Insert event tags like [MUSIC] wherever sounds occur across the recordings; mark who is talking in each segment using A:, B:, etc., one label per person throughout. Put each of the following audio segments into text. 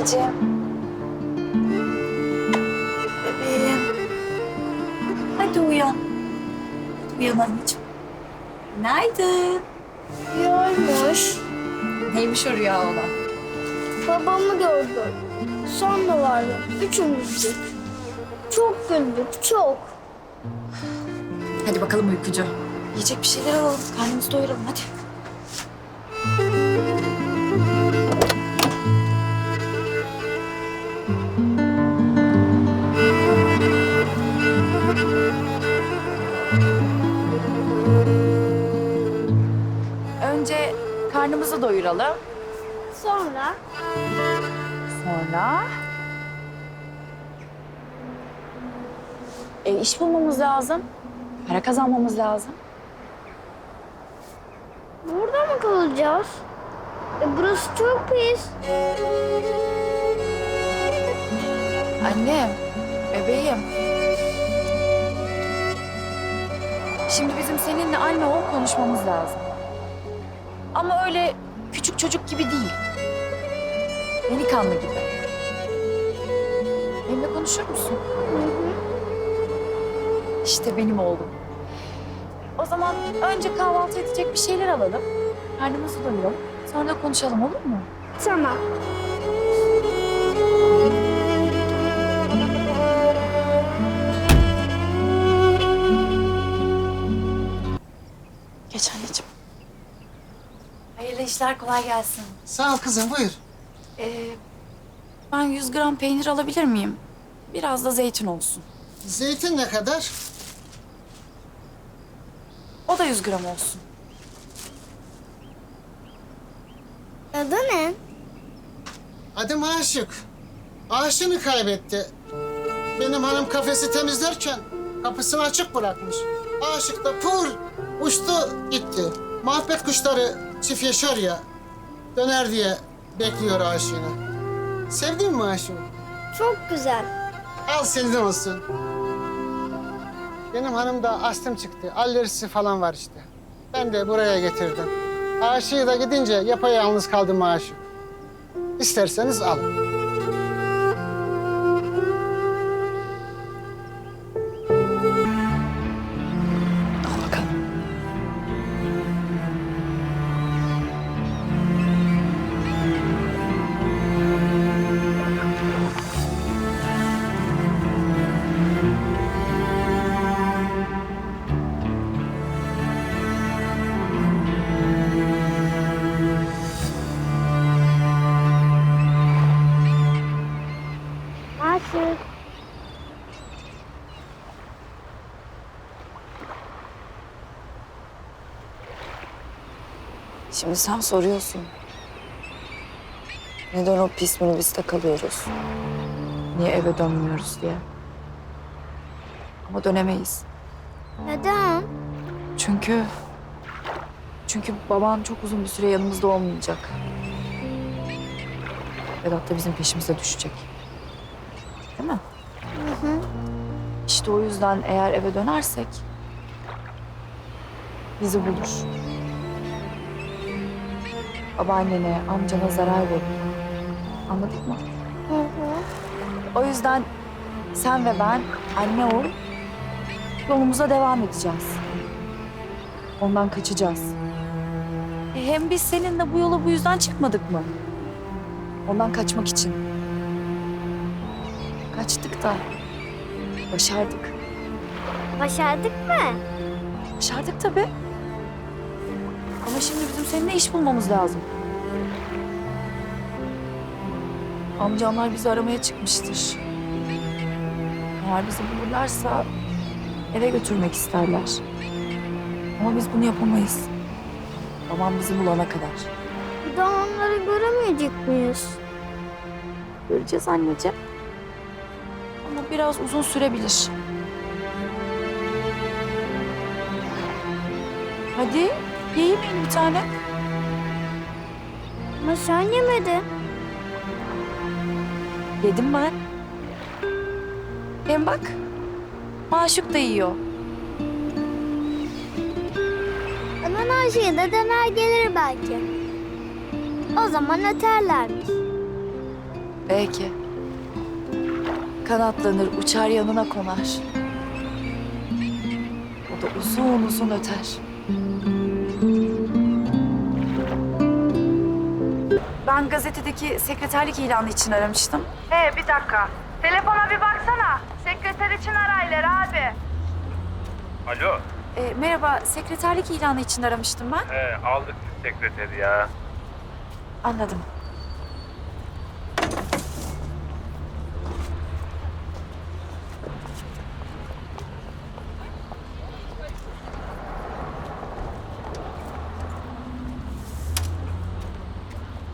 A: Anneciğim. Bebeğim. Hadi uyan. Uyan anneciğim. Günaydın.
B: Yormuş.
A: Neymiş o rüya olan?
B: Babamı gördüm. Son da vardı. Üçümüzdü. Çok güldük, çok.
A: Hadi bakalım uykucu. Yiyecek bir şeyler alalım. Karnımızı doyuralım hadi. Karnımızı doyuralım.
B: Sonra
A: Sonra... E, iş bulmamız lazım. Para kazanmamız lazım.
B: burada mı kalacağız? E, burası çok pis.
A: Annem, bebeğim. Şimdi bizim seninle anne oğul konuşmamız lazım. Ama öyle küçük çocuk gibi değil. Delikanlı gibi. Benimle konuşur musun? İşte benim oğlum. O zaman önce kahvaltı edecek bir şeyler alalım. Karnımızı doyuralım. Sonra konuşalım olur mu?
B: Tamam.
A: İşler kolay gelsin.
C: Sağ ol kızım buyur.
A: Ee, ben 100 gram peynir alabilir miyim? Biraz da zeytin olsun.
C: Zeytin ne kadar?
A: O da 100 gram olsun.
B: Adı ne?
C: Adım Aşık. Aşığını kaybetti. Benim hanım kafesi temizlerken kapısını açık bırakmış. Aşık da pur uçtu gitti. Muhabbet kuşları çift yaşar ya. Döner diye bekliyor aşığını. Sevdin mi aşığı?
B: Çok güzel.
C: Al senin olsun. Benim hanımda astım çıktı. Alerjisi falan var işte. Ben de buraya getirdim. Aşığı da gidince yapayalnız kaldım aşık. İsterseniz alın.
A: Şimdi sen soruyorsun. Neden o pis minibüste kalıyoruz? Niye eve dönmüyoruz diye. Ama dönemeyiz.
B: Neden?
A: Çünkü... Çünkü baban çok uzun bir süre yanımızda olmayacak. Vedat da bizim peşimize düşecek. Değil mi?
B: Hı hı.
A: İşte o yüzden eğer eve dönersek... bizi bulur. Babaannene, amcana zarar verir. Anladık mı?
B: Hı hı.
A: O yüzden sen ve ben anne oğul yolumuza devam edeceğiz. Ondan kaçacağız. E hem biz seninle bu yola bu yüzden çıkmadık mı? Ondan kaçmak için. Kaçtık da başardık.
B: Başardık mı?
A: Başardık tabii. Ama şimdi bizim seninle iş bulmamız lazım. Amcamlar bizi aramaya çıkmıştır. Eğer bizi bulurlarsa eve götürmek isterler. Ama biz bunu yapamayız. Babam bizi bulana kadar.
B: Bir daha onları göremeyecek miyiz?
A: Göreceğiz anneciğim. Ama biraz uzun sürebilir. Hadi ye yemeğini bir tane.
B: Ama sen yemedin.
A: Yedim ben. Hem bak, maşuk da yiyor.
B: Anan şeyi de dener gelir belki. O zaman öterlermiş.
A: Belki. Kanatlanır, uçar yanına konar. O da uzun uzun öter. Ben gazetedeki sekreterlik ilanı için aramıştım.
D: He bir dakika. Telefona bir baksana. Sekreter için araylar abi.
E: Alo.
A: Ee, merhaba, sekreterlik ilanı için aramıştım ben.
E: He, aldık biz sekreteri ya.
A: Anladım.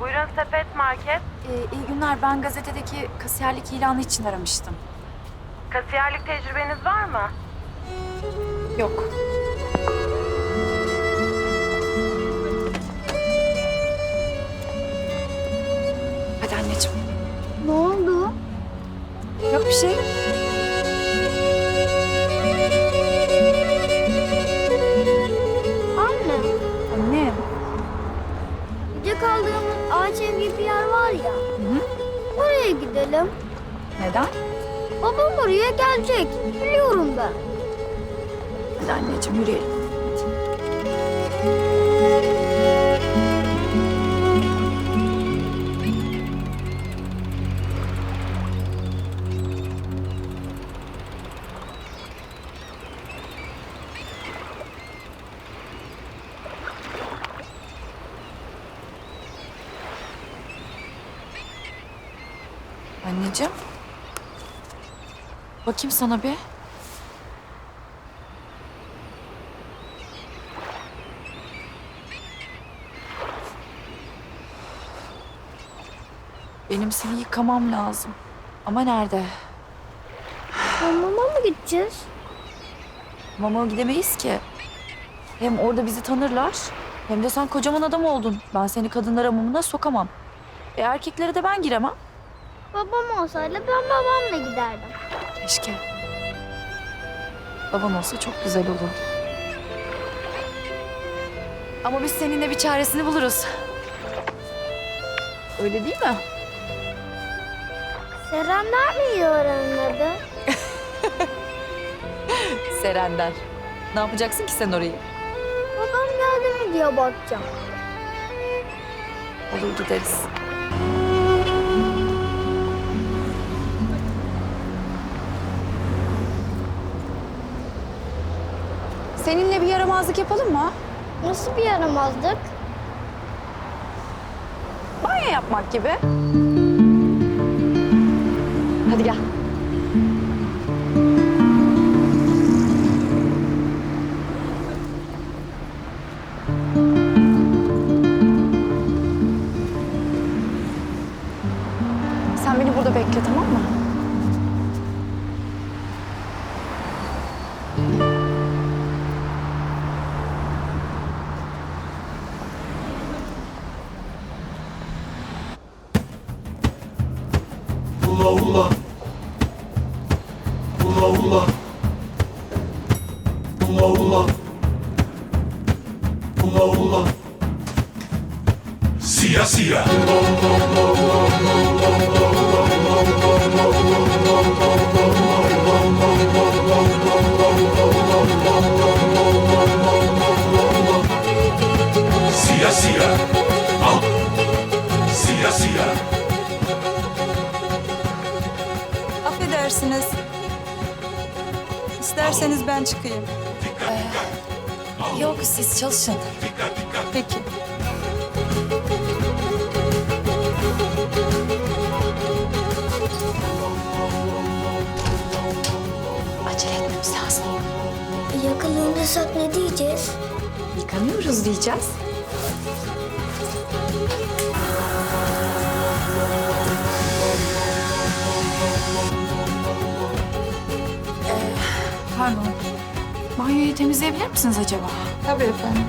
D: Buyurun Sepet Market.
A: Ee, iyi günler, ben gazetedeki kasiyerlik ilanı için aramıştım.
D: Kasiyerlik tecrübeniz var mı?
A: Yok. Hadi anneciğim.
B: Ne oldu?
A: Yok bir şey.
B: Gidelim.
A: Neden?
B: Babam oraya gelecek. Biliyorum ben.
A: Hadi anneciğim yürüyelim. Anneciğim. Bakayım sana bir. Benim seni yıkamam lazım. Ama nerede?
B: Hamama mı gideceğiz?
A: Mama gidemeyiz ki. Hem orada bizi tanırlar. Hem de sen kocaman adam oldun. Ben seni kadınlar hamamına sokamam. E erkeklere de ben giremem.
B: Babam olsaydı ben babamla giderdim.
A: Keşke. Baban olsa çok güzel olurdu. Ama biz seninle bir çaresini buluruz. Öyle değil mi?
B: Serenler mi öğrenin adı? [LAUGHS]
A: Serender. Ne yapacaksın ki sen orayı?
B: Babam geldi mi diye bakacağım.
A: Olur gideriz. Seninle bir yaramazlık yapalım mı?
B: Nasıl bir yaramazlık?
A: Banyo yapmak gibi. Hadi gel.
F: İsterseniz ben çıkayım.
A: Yok siz çalışın.
F: Peki.
A: Acele etmemiz lazım.
B: Yakalanırsak ne diyeceğiz?
A: Yıkanıyoruz diyeceğiz. Pardon. Banyoyu temizleyebilir misiniz acaba?
F: Tabii efendim.